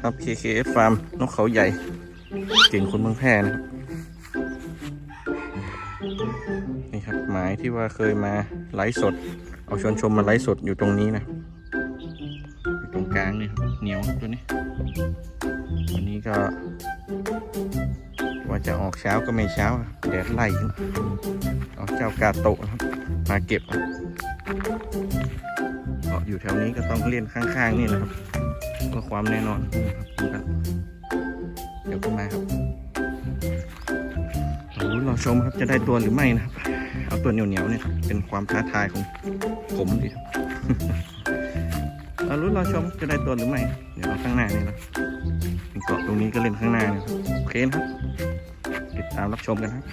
ครับ KKF Farm นกเขาใหญ่ เก่งคนเมืองแพร่นะครับ นี่ครับหมายที่ว่าเคยมาไลฟ์สด เอาชวนชมมาไลฟ์สดอยู่ตรงนี้นะ อยู่ตรงกลางนี่ครับเหนียวตัวนี้ วันนี้ก็ ว่าจะออกเช้าก็ไม่เช้าแดดไล่เอาเจ้ากาโตะครับ มาเก็บครับเกาะอยู่แถวนี้ก็ต้องเล่นข้างๆนี่นะครับ เพื่อความแน่นอนครับเดี๋ยวขึ้นมาครับราลุ้นราชมครับจะได้ตัวหรือไม่นะครับ เอาตัวเหนียวๆเนี่ยครับเป็นความท้าทายของผมดีครับเราลุ้นราชมจะได้ตัวหรือไม่ เดี๋ยวเอาข้างหน้านี่นะเป็นเกาะตรงนี้ก็เล่นข้างหน้าเนี่ยครับโอเคนะครับ ติดตามรับชมกันครับ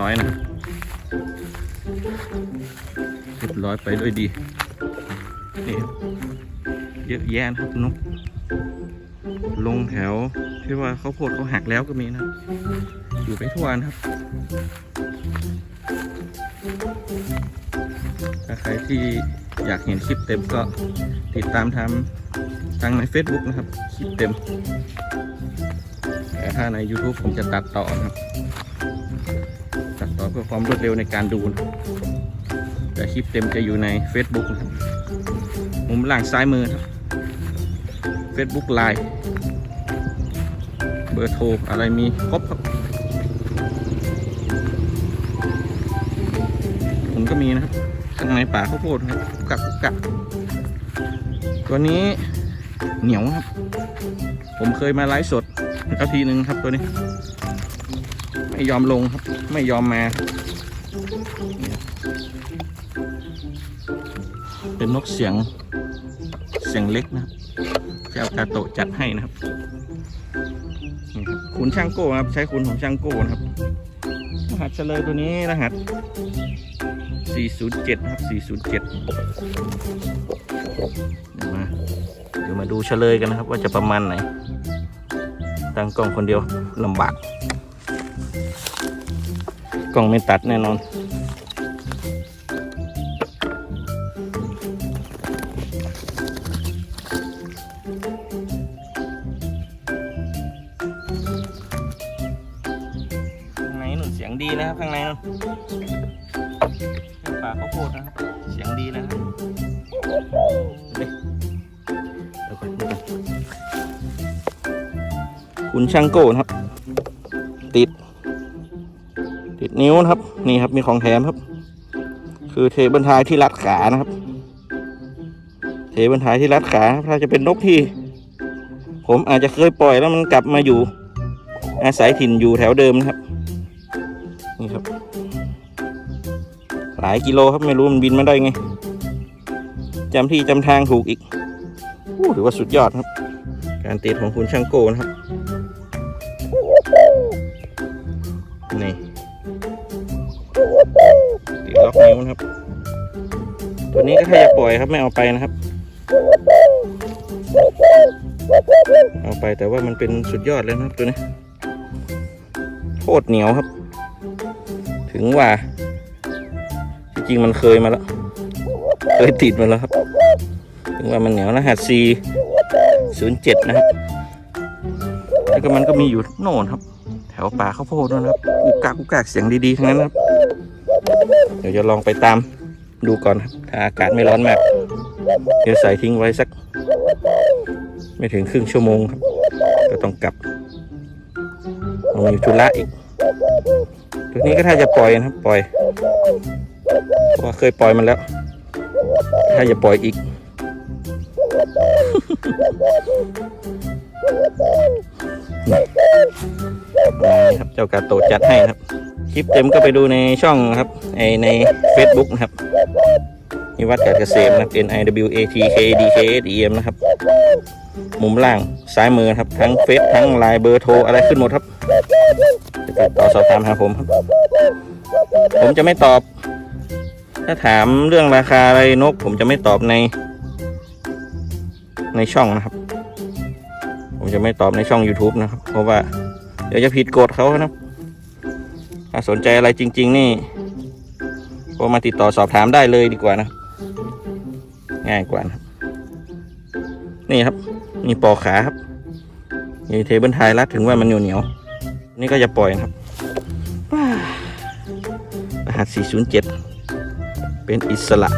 ร้อยนะเรียบร้อยไปด้วยดีนี่เยอะแยะนะครับนก ลงแถวที่ว่าเขาโพดเขาหักแล้วก็มีนะ อยู่ไปทั่วนะครับ ถ้าใครที่อยากเห็นคลิปเต็มก็ติดตามทำทางใน Facebook นะครับ คลิปเต็ม แต่ถ้าใน YouTube ผมจะตัดต่อนะครับ เพื่อความรวดเร็วในการดูนะแต่คลิปเต็มจะอยู่ใน Facebook นะครับมุมล่างซ้ายมือครับ Facebook Line เบอร์โทรอะไรมีครบครับผมก็มีนะครับข้างในป่าข้าวโพดครับกุกกักกักตัวนี้เหนียวครับ ผมเคยมาไลฟ์สดแล้วทีหนึ่งครับตัวนี้ ไม่ยอมลงครับ ไม่ยอมมา เป็นนกเสียงเสียงเล็กนะเจ้ากาโตจัดให้นะครับขุนช่างโก้ครับ ใช้ขุนของช่างโก้นะครับ รหัสเฉลยตัวนี้รหัส 407 ครับ 407 เดี๋ยวมา เดี๋ยวมาดูเฉลยกันนะครับ ว่าจะประมาณไหน ตั้งกล้องคนเดียวลำบาก กล้องไม่ตัดแน่นอน ข้างในนุนเสียงดีนะครับข้างในนุ่นป่าเขาโคตรนะครับเสียงดีนะครับคุณช่างโก้นะครับ นิ้วนะครับ นี่ครับมีของแถมครับ คือเทบันทายที่รัดขานะครับ เทบันทายที่รัดขาถ้าจะเป็นนกที่ ผมอาจจะเคยปล่อยแล้วมันกลับมาอยู่ อาศัยถิ่นอยู่แถวเดิมนะครับ นี่ครับ หลายกิโลครับไม่รู้มันบินมาได้ไงจำที่จำทางถูกอีกอู้ถือว่าสุดยอดครับ การติดของคุณช่างโก้นะครับ อกนิ้วนะครับ ตัวนี้ก็ถ้าจะปล่อยครับไม่เอาไปนะครับ เอาไปแต่ว่ามันเป็นสุดยอดเลยนะครับตัวนี้โคตรเหนียวครับ ถึงว่า จริงๆมันเคยมาแล้ว เคยติดมาแล้วครับ ถึงว่ามันเหนียวรหัส C 0 7 นะครับ แล้วก็มันก็มีอยู่โน่นครับ แถวป่าข้าวโพดนะครับกุกกักกุกกักเสียงดีๆ ทั้งนั้นครับ เดี๋ยวจะลองไปตามดูก่อนถ้าอากาศไม่ร้อนมาก เดี๋ยวใส่ทิ้งไว้สัก ไม่ถึงครึ่งชั่วโมงครับ ก็ต้องกลับมีธุระอีก ตัวนี้ก็ถ้าจะปล่อยนะครับ ปล่อย เพราะว่าเคยปล่อยมันแล้ว ถ้าจะปล่อยอีก นี่ครับเจ้ากาโตจัดให้นะครับ คลิปเต็มก็ไปดูในช่องนะครับไอใน Facebook นะครับนิวัฒน์การเกษมนะครับ N I W A T K D K S E M นะครับ มุมล่างซ้ายมือนะครับ ทั้งเฟซทั้งไลน์เบอร์โทรอะไรขึ้นหมดครับจะติดต่อสอบถามหาผมครับ ผมจะไม่ตอบ ถ้าถามเรื่องราคาอะไรนก ผมจะไม่ตอบใน ในช่องนะครับ ผมจะไม่ตอบในช่อง YouTube นะครับ เพราะว่าเดี๋ยวจะผิดกฎเขานะครับ ถ้าสนใจอะไรจริง ๆ นี่ก็มาติดต่อสอบถามได้เลยดีกว่านะ ง่ายกว่านะนี่ครับ มีปอกขาครับมีเทเบิลไทยรัดถึงว่ามันเหนียวเหนียวนี่ก็จะปล่อยนะครับรหัส 407 เป็นอิสระ